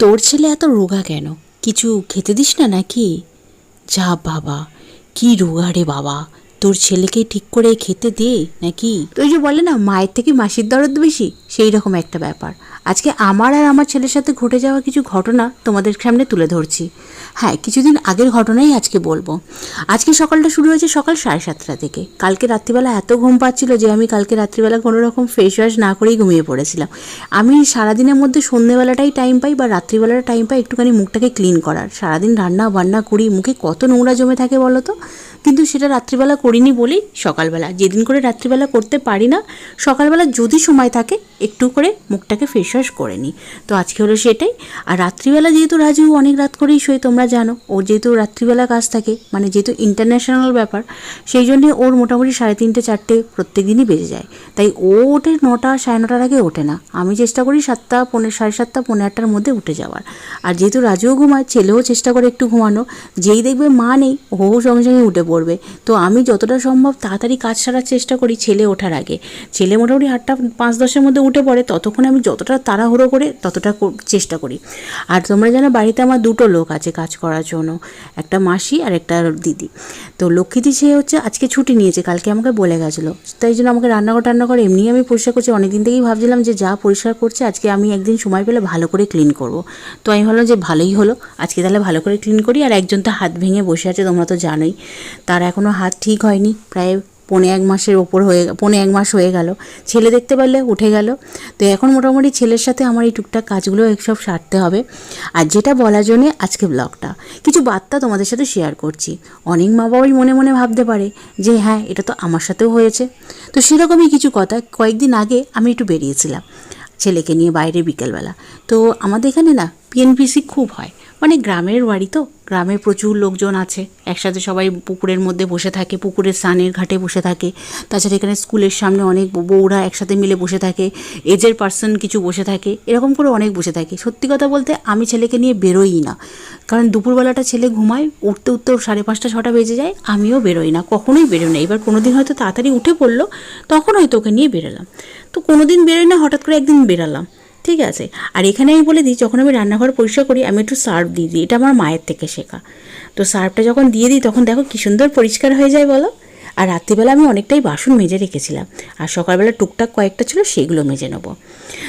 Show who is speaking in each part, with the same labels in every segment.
Speaker 1: তোর ছেলে এত রোগা কেন? কিছু খেতে দিস না নাকি? যা বাবা, কি রোগা রে বাবা। তোর ছেলেকে ঠিক করে খেতে দে নাকি? তুই যে বলে না, মায়ের থেকে মাসির দরদ বেশি সেই রকম একটা ব্যাপার। আজকে আমার আর আমার ছেলের সাথে ঘটে যাওয়া কিছু ঘটনা তোমাদের সামনে তুলে ধরছি। হ্যাঁ কিছুদিন আগের ঘটনাই আজকে বলব। আজকে সকালটা শুরু হয়েছে সকাল সাড়ে সাতটা থেকে। কালকে রাত্রিবেলা এত ঘুম পাচ্ছিল যে আমি কালকে রাত্রিবেলা কোনো রকম ফেস ওয়াশ না করেই ঘুমিয়ে পড়েছিলাম। আমি সারাদিনের মধ্যে সন্ধেবেলাটাই টাইম পাই বা রাত্রিবেলাটা টাইম পাই একটুখানি মুখটাকে ক্লিন করার। সারাদিন রান্না বান্না করি, মুখে কত নোংরা জমে থাকে বলো তো? কিন্তু সেটা রাত্রিবেলা করিনি বলেই সকালবেলা। যেদিন করে রাত্রিবেলা করতে পারি না, সকালবেলা যদি সময় থাকে একটু করে মুখটাকে ফেস ওয়াশ করে নিই তো আজকে হলো সেটাই। আর রাত্রিবেলা যেহেতু রাজু অনেক রাত করেই শোয়, তোমরা জানো, ওর যেহেতু রাত্রিবেলা কাজ থাকে মানে যেহেতু ইন্টারন্যাশনাল ব্যাপার, সেই জন্যে ওর মোটামুটি সাড়ে তিনটে, চারটে প্রত্যেক দিনই বেজে যায়। তাই ও ওঠে নটা, সাড়ে নটার আগে ওঠে না। আমি চেষ্টা করি সাতটা পনেরো সাড়ে সাতটা পনেরো আটটার মধ্যে উঠে যাওয়ার। আর যেহেতু রাজুও ঘুমায়, ছেলেও চেষ্টা করে একটু ঘুমানো, যেই দেখবে মা নেই, ও সঙ্গে সঙ্গে উঠে পড়বে। তো আমি যতটা সম্ভব তাড়াতাড়ি কাজ সারার চেষ্টা করি ছেলে ওঠার আগে। ছেলে মোটামুটি আটটা, পাঁচ, দশের মধ্যে উঠে পড়ে, ততক্ষণ আমি যতটা তাড়াহুড়ো করে ততটা চেষ্টা করি। আর তোমরা জানো বাড়িতে আমার দুটো লোক আছে কাজ করার জন্য। একটা মাসি আর একটা দিদি। তো লক্ষ্মীদি সে হচ্ছে আজকে ছুটি নিয়েছে, কালকে আমাকে বলে গেছিল। তাই জন্য আমাকে রান্নাঘর টান্নাঘর এমনিই আমি পরিষ্কার করছি। অনেকদিন থেকেই ভাবছিলাম যে যা পরিষ্কার করছে, আজকে আমি একদিন সময় পেলে ভালো করে ক্লিন করব। তো আমি ভাবলাম যে ভালোই হলো, আজকে তাহলে ভালো করে ক্লিন করি। আর একজন তো হাত ভেঙে বসে আছে, তোমরা তো জানোই। তার এখনও হাত ঠিক হয়নি। প্রায় পৌনে এক মাসের ওপর হয়ে পৌনে এক মাস হয়ে গেল। ছেলে দেখতে পারলে উঠে গেল। তো এখন মোটামুটি ছেলের সাথে আমার এই টুকটাক কাজগুলো সব সারতে হবে। আর যেটা বলার জন্যে আজকে ব্লগটা কিছু বার্তা তোমাদের সাথে শেয়ার করছি। অনেক মা বাবাই মনে মনে ভাবতে পারে যে হ্যাঁ এটা তো আমার সাথেও হয়েছে। তো সেরকমই কিছু কথা কয়েকদিন আগে আমি একটু বেরিয়েছিলাম ছেলেকে নিয়ে বাইরে বিকেলবেলা। তো আমাদের এখানে না পিএনপিসি খুব হয়। মানে গ্রামের বাড়ি তো, গ্রামে প্রচুর লোকজন আছে, একসাথে সবাই পুকুরের মধ্যে বসে থাকে, পুকুরের স্নানের ঘাটে বসে থাকে, তাছাড়া এখানে স্কুলের সামনে অনেক বউরা একসাথে মিলে বসে থাকে, এজের পার্সন কিছু বসে থাকে, এরকম করে অনেক বসে থাকে। সত্যি কথা বলতে আমি ছেলেকে নিয়ে বেরোই না, কারণ দুপুরবেলাটা ছেলে ঘুমায়, উঠতে উঠতে সাড়ে পাঁচটা, ছটা বেজে যায়, আমিও বেরোই না, কখনোই বেরোই না। এবার কোনো দিন হয়তো তাড়াতাড়ি উঠে পড়ল, তখন হয়তো ওকে নিয়ে বেরোলাম। তো কোনো দিন বেরোই না, হঠাৎ করে একদিন বেরালাম। ঠিক আছে। আর এখানে আমি বলে দিই, যখন আমি রান্নাঘর পরিষ্কার করি, আমি একটু সার্ফ দিয়ে দিই। এটা আমার মায়ের থেকে শেখা। তো সার্ফটা যখন দিয়ে দিই, তখন দেখো কী সুন্দর পরিষ্কার হয়ে যায় বলো। আর রাত্রিবেলা আমি অনেকটাই বাসন মেজে রেখেছিলাম। আর সকালবেলা টুকটাক কয়েকটা ছিল, সেগুলো মেজে নেব।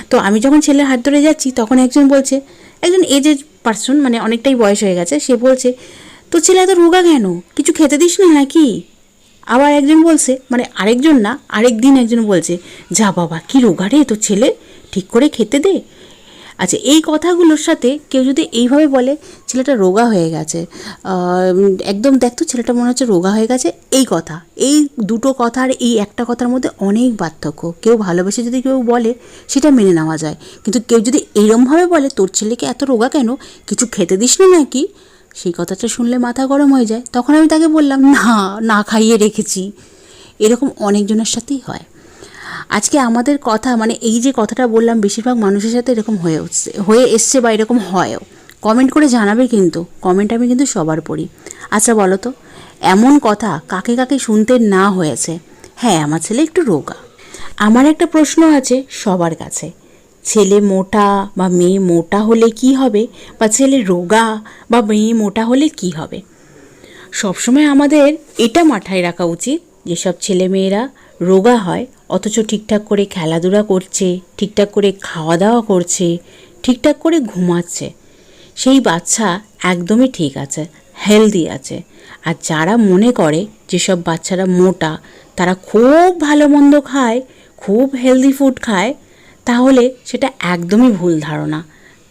Speaker 1: তো আমি যখন ছেলের হাত ধরে যাচ্ছি, তখন একজন বলছে, একজন এজেড পার্সন মানে অনেকটাই বয়স হয়ে গেছে, সে বলছে তো ছেলে এত রোগা কেন? কিছু খেতে দিস না নাকি? আবার একজন বলছে মানে আরেকজন না আরেক দিন একজন বলছে, যা বাবা, কি রোগা রে তোর ছেলে? ঠিক করে খেতে দে। আচ্ছা এই কথাগুলোর সাথে কেউ যদি এইভাবে বলে, ছেলেটা রোগা হয়ে গেছে। একদম দেখতো ছেলেটা মনে হচ্ছে রোগা হয়ে গেছে। এই কথা, এই দুটো কথার এই একটা কথার মধ্যে অনেক পার্থক্য। কেউ ভালোবেসে যদি কেউ বলে, সেটা মেনে নেওয়া যায়। কিন্তু কেউ যদি এইরমভাবে বলে, তোর ছেলেকে এত রোগা কেন? কিছু খেতে দিস না নাকি? সেই কথাটা শুনলে মাথা গরম হয়ে যায়। তখন আমি তাকে বললাম, না না খাইয়ে রেখেছি। এরকম অনেকজনের সাথেই হয়। আজকে আমাদের কথা মানে এই যে কথাটা বললাম, বেশিরভাগ মানুষের সাথে এরকম হয়ে উঠছে, হয়ে এসছে বা এরকম হয়ও। কমেন্ট করে জানাবে কিন্তু, কমেন্ট আমি কিন্তু সবার পড়ি। আচ্ছা বলো তো, এমন কথা কাকে কাকে শুনতে না হয়েছে? হ্যাঁ আমার ছেলে একটু রোগা। আমার একটা প্রশ্ন আছে সবার কাছে। ছেলে মোটা বা মেয়ে মোটা হলে কি হবে? বা ছেলে রোগা বা মেয়ে মোটা হলে কি হবে? সবসময় আমাদের এটা মাথায় রাখা উচিত যেসব ছেলেমেয়েরা রোগা হয়, অথচ ঠিকঠাক করে খেলাধুলা করছে, ঠিকঠাক করে খাওয়া দাওয়া করছে, ঠিকঠাক করে ঘুমাচ্ছে। সেই বাচ্চা একদমই ঠিক আছে হেলদি আছে। আর যারা মনে করে যেসব বাচ্চারা মোটা, তারা খুব ভালো মন্দ খায়, খুব হেলদি ফুড খায় তাহলে সেটা একদমই ভুল ধারণা।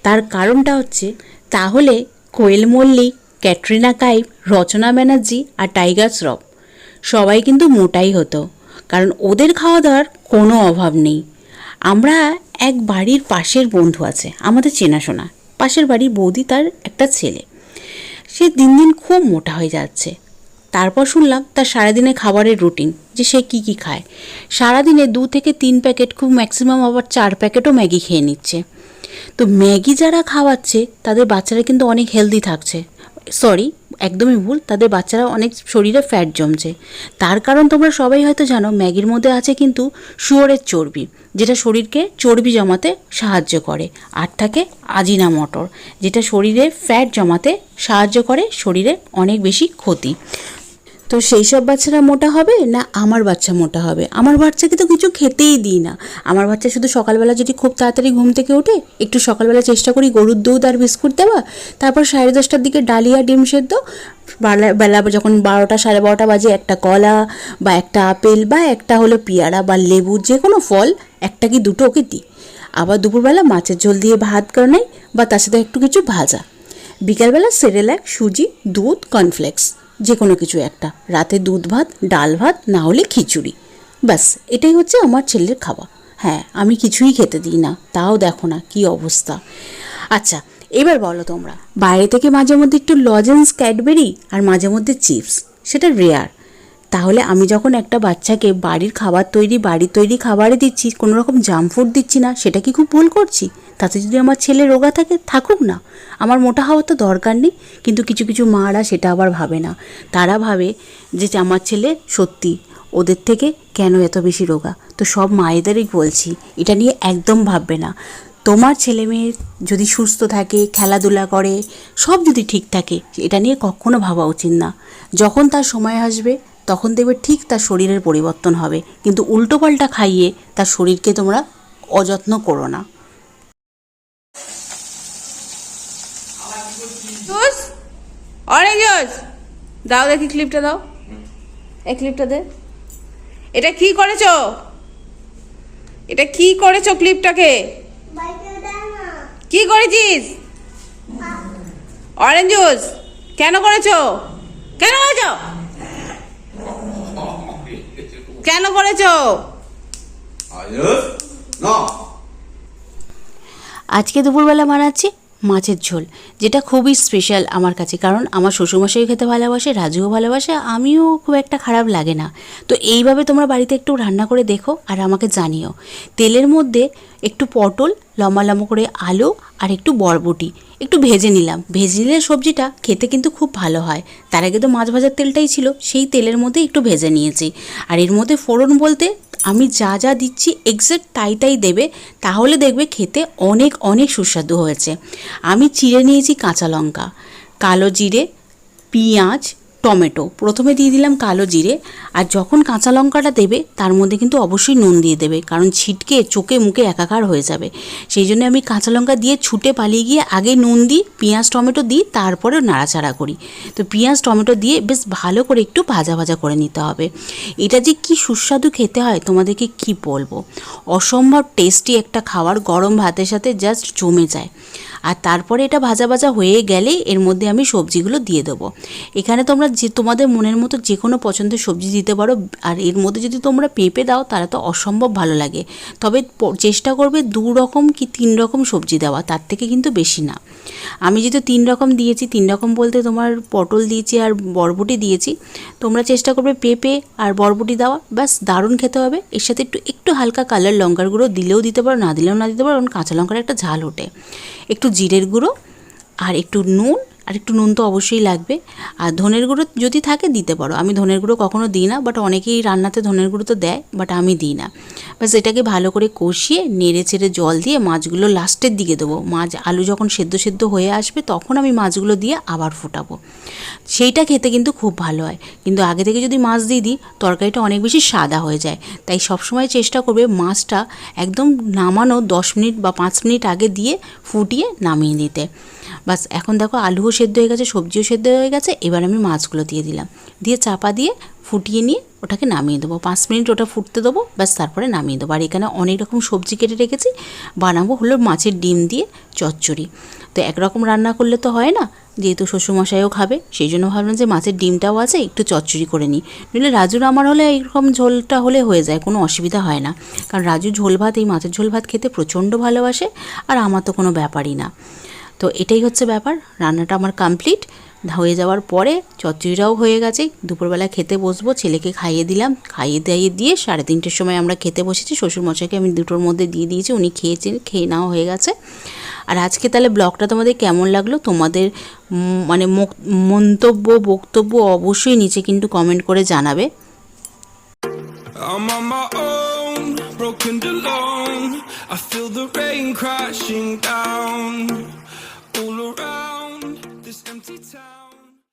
Speaker 1: তার কারণটা হচ্ছে, তাহলে কোয়েল মল্লিক, ক্যাটরিনা কাইফ, রচনা ব্যানার্জি আর টাইগার শ্রফ সবাই কিন্তু মোটাই হতো, কারণ ওদের খাওয়া দাওয়ার কোনো অভাব নেই। আমরা এক বাড়ির পাশের বন্ধু আছে, আমাদের চেনাশোনা। পাশের বাড়ির বৌদি তার একটা ছেলে। সে দিন দিন খুব মোটা হয়ে যাচ্ছে। তারপর শুনলাম তার সারাদিনে খাবারের রুটিন, যে সে কী কী খায়। সারাদিনে দু থেকে তিন প্যাকেট খুব ম্যাক্সিমাম আবার চার প্যাকেটও ম্যাগি খেয়ে নিচ্ছে। তো ম্যাগি যারা খাওয়াচ্ছে, তাদের বাচ্চারা কিন্তু অনেক হেলদি থাকছে। সরি একদমই ভুল, তাদের বাচ্চারা অনেক শরীরে ফ্যাট জমছে। তার কারণ তোমরা সবাই হয়তো জানো, ম্যাগির মধ্যে আছে কিন্তু শুয়োরের চর্বি, যেটা শরীরকে চর্বি জমাতে সাহায্য করে। আর থাকে আজিনা মটর, যেটা শরীরে ফ্যাট জমাতে সাহায্য করে, শরীরে অনেক বেশি ক্ষতি। তো সেই সব বাচ্চারা মোটা হবে না আমার বাচ্চা মোটা হবে? আমার বাচ্চাকে তো কিছু খেতেই দিই না। আমার বাচ্চা শুধু সকালবেলা যদি খুব তাড়াতাড়ি ঘুম থেকে ওঠে, একটু সকালবেলা চেষ্টা করি গরুর দুধ আর বিস্কুট দেওয়া, তারপর সাড়ে দশটার দিকে ডালিয়া ডিম সেদ্ধ, বেলা যখন বারোটা সাড়ে বারোটা বাজে একটা কলা বা একটা আপেল বা একটা হলো পেয়ারা বা লেবু যে কোনো ফল, একটা কি দুটো ওকে দিই। আবার দুপুরবেলা মাছের ঝোল দিয়ে ভাত কানাই বা তার সাথে একটু কিছু ভাজা। বিকালবেলা সেরেলাক, সুজি, দুধ, কর্নফ্লেক্স। যে কোনো কিছু একটা। রাতে দুধ ভাত, ডাল ভাত, না হলে খিচুড়ি। ব্যাস, এটাই হচ্ছে আমার ছেলের খাওয়া। হ্যাঁ আমি কিছুই খেতে দিই না, তাও দেখো না কি অবস্থা। আচ্ছা এবার বলো তোমরা, বাইরে থেকে মাঝে মধ্যে একটু লজেন্স ক্যাডবেরি আর মাঝে মধ্যে চিপস, সেটা রেয়ার তাহলে আমি যখন একটা বাচ্চাকে বাড়ির খাবার তৈরি বাড়ির তৈরি খাবারে দিচ্ছি, কোনো রকম জাঙ্ক ফুড দিচ্ছি না, সেটা কি খুব ভুল করছি? তাতে যদি আমার ছেলে রোগা থাকে, থাকুক না। আমার মোটা হওয়ার তো দরকার নেই, কিন্তু কিছু কিছু মারা সেটা আবার ভাবে না। তারা ভাবে যে আমার ছেলে সত্যি ওদের থেকে কেন এত বেশি রোগা? তো সব মায়েদেরই বলছি, এটা নিয়ে একদম ভাববে না। তোমার ছেলে মেয়ে যদি সুস্থ থাকে, খেলাধুলা করে, সব যদি ঠিক থাকে, এটা নিয়ে কখনো ভাবা উচিত না। যখন তার সময় আসবে, তখন দেখবে ঠিক তার শরীরের পরিবর্তন হবে। কিন্তু উল্টোপাল্টা খাইয়ে তার শরীরকে তোমরা অযত্ন করো না
Speaker 2: জুস অরেঞ্জ জুস দাও দেখি ক্লিপটা দাও। এই ক্লিপটা দে। এটা কি করেছ? এটা কি করেছ ক্লিপটাকে কি করেছিস? অরেঞ্জ জুস কেন করেছ? কেন করেছ? কেন করেছ?
Speaker 1: আজকে দুপুরবেলা বানাচ্ছি। মাছের ঝোল, যেটা খুবই স্পেশাল আমার কাছে। কারণ আমার শ্বশুরমশাইও খেতে ভালোবাসে, রাজুও ভালোবাসে, আমিও খুব একটা খারাপ লাগে না। তো এইভাবে তোমরা বাড়িতে একটু রান্না করে দেখো আর আমাকে জানিও। তেলের মধ্যে একটু পটল লম্বা লম্বা করে আলু আর একটু বরবটি। একটু ভেজে নিলাম। ভেজে নিলে সবজিটা খেতে কিন্তু খুব ভালো হয়। তার আগে তো মাছ ভাজার তেলটাই ছিল, সেই তেলের মধ্যে একটু ভেজে নিয়েছি। আর এর মধ্যে ফোড়ন বলতে আমি যা যা দিচ্ছি এক্স্যাক্ট তাই তাই দেবে, তাহলে দেখবে খেতে অনেক অনেক সুস্বাদু হয়েছে। আমি চিড়ে নিয়েছি কাঁচা লঙ্কা, কালো জিরে, পেঁয়াজ টমেটো। প্রথমে দিয়ে দিলাম কালো জিরে, আর যখন কাঁচা লঙ্কাটা দেবে, তার মধ্যে কিন্তু অবশ্যই নুন দিয়ে দেবে, কারণ ছিটকে চোখে মুখে একাকার হয়ে যাবে। সেই জন্য আমি কাঁচা লঙ্কা দিয়ে ছুটে পালিয়ে গিয়ে আগে নুন দিই, পেঁয়াজ, টমেটো দিই, তারপরে নাড়াচাড়া করি। তো পেঁয়াজ, টমেটো দিয়ে বেশ ভালো করে একটু ভাজা ভাজা করে নিতে হবে। এটা যে কি সুস্বাদু খেতে হয়, তোমাদেরকে কি বলব? অসম্ভব টেস্টি একটা খাবার গরম ভাতের সাথে জাস্ট জমে যায়। আর তারপরে এটা ভাজা ভাজা হয়ে গেলে এর মধ্যে আমি সবজিগুলো দিয়ে দেবো। এখানে তোমরা যে তোমাদের মনের মতো যে কোনো পছন্দের সবজি দিতে পারো আর এর মধ্যে যদি তোমরা পেঁপে দাও তাহলে তো অসম্ভব ভালো লাগে। তবে চেষ্টা করবে দু রকম কি তিন রকম সবজি দেওয়া, তার থেকে কিন্তু বেশি না। আমি যেহেতু তিন রকম দিয়েছি, তিন রকম বলতে তোমার পটল দিয়েছি আর বরবটি দিয়েছি, তোমরা চেষ্টা করবে পেঁপে আর বরবটি দেওয়া, ব্যাস দারুণ খেতে হবে। এর সাথে একটু একটু হালকা কালার লঙ্কার গুঁড়ো দিলেও দিতে পারো, না দিলেও না দিতে পারো, কারণ কাঁচা লঙ্কার একটা ঝাল ওঠে। একটু জিরের গুঁড়ো আর একটু নুন আর একটু নুন তো অবশ্যই লাগবে। আর ধনের গুঁড়ো যদি থাকে দিতে পারো। আমি ধনের গুঁড়ো কখনো দিই না বাট অনেকেই রান্নাতে ধনের গুঁড়ো তো দেয় বাট আমি দিই না। ব্যাস এটাকে ভালো করে কষিয়ে নেড়ে ছেড়ে জল দিয়ে মাছগুলো লাস্টের দিকে দেবো। মাছ আলু যখন সেদ্ধ সেদ্ধ হয়ে আসবে, তখন আমি মাছগুলো দিয়ে আবার ফোটাবো। সেইটা খেতে কিন্তু খুব ভালো হয়। কিন্তু আগে থেকে যদি মাছ দিয়ে দিই, তরকারিটা অনেক বেশি সাদা হয়ে যায়। তাই সবসময় চেষ্টা করবে মাছটা একদম নামানো দশ মিনিট বা পাঁচ মিনিট আগে দিয়ে ফুটিয়ে নামিয়ে দিতে বাস, এখন দেখো আলুও সেদ্ধ হয়ে গেছে, সবজিও সেদ্ধ হয়ে গেছে, এবার আমি মাছগুলো দিয়ে দিলাম। দিয়ে চাপা দিয়ে ফুটিয়ে নিয়ে ওটাকে নামিয়ে দেবো। পাঁচ মিনিট ওটা ফুটতে দেবো, ব্যাস তারপরে নামিয়ে দেবো। আর এখানে অনেক রকম সবজি কেটে রেখেছি, বানাবো হলো মাছের ডিম দিয়ে চচ্চড়ি। তো একরকম রান্না করলে তো হয় না, যেহেতু শ্বশুরমশাইও খাবে, সেই জন্য ভাবলাম যে মাছের ডিমটাও আছে, একটু চচ্চড়ি করে নিই। নইলে রাজুর আমার হলে এইরকম ঝোলটা হলে হয়ে যায়, কোনো অসুবিধা হয় না। কারণ রাজু ঝোল ভাত, এই মাছের ঝোল ভাত খেতে প্রচণ্ড ভালোবাসে, আর আমার তো কোনো ব্যাপারই না। তো এটাই হচ্ছে ব্যাপার। রান্নাটা আমার কমপ্লিট হয়ে যাওয়ার পরে চচড়িটাও হয়ে গেছে। দুপুরবেলা খেতে বসবো, ছেলেকে খাইয়ে দিলাম। খাইয়ে দাইয়ে দিয়ে সাড়ে তিনটের সময় আমরা খেতে বসেছি। শ্বশুরমশাইকে আমি দুটোর মধ্যে দিয়ে দিয়েছি, উনি খেয়েছেন খেয়ে নাও হয়ে গেছে। আর আজকে তাহলে ব্লগটা তোমাদের কেমন লাগল? তোমাদের মানে মন্তব্য, বক্তব্য অবশ্যই নিচে কিন্তু কমেন্ট করে জানাবে।
Speaker 3: Broken alone. I feel the rain crashing down. all around.